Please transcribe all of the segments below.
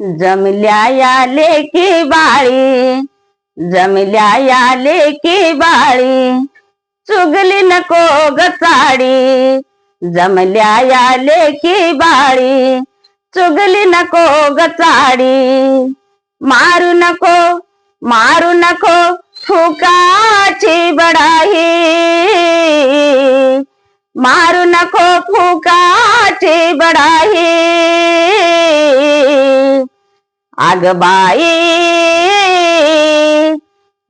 जमल्या या लेकी बाळी जमल्या या लेकी बाळी चुगली नको ग चाडी जमल्या या लेकी बाळी चुगली नको ग चाडी मारू नको मारू नको फुकाची बडाई मारू नको फुकाची बडाई आग बाई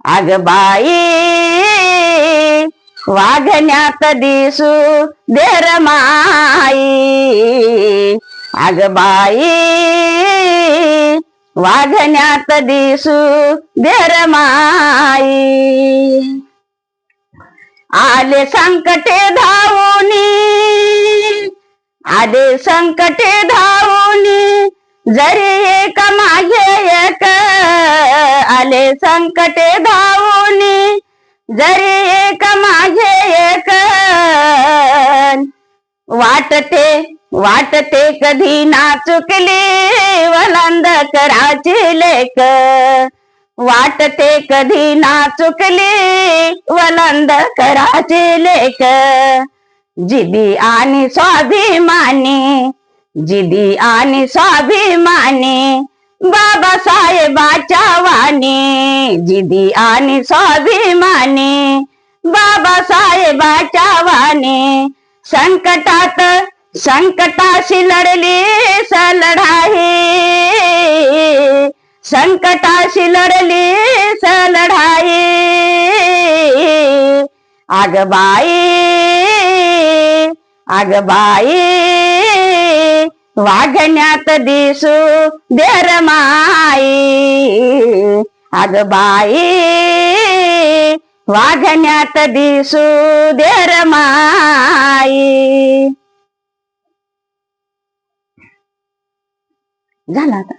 आग बाई वागण्यात दिसू देर माई. आग बाई वागण्यात दिसू देर माई. आले संकटे धावूनी आले संकटे धावूनी जरी एक मागे एक आले संकटे धावूनी जरी एक मागे एक वाटते वाटते कधी ना चुकली वलंद कराची लेक वाटते कधी ना चुकली वलंद कराची लेक जिदी आणि स्वाभिमानी जिदी आणि स्वाभिमानी, बाबा बाबासाहेबाच्या वाणी जिदी आणि स्वाभिमानी, बाबा बाबासाहेबाच्या वाणी संकटात, संकटाशी लढली सलढाई. संकटाशी लढली सलढाई. आग बाई आग बाई वागण्यात दिसू देर माई. आग बाई वागण्यात दिसू देर माई. झाला आता.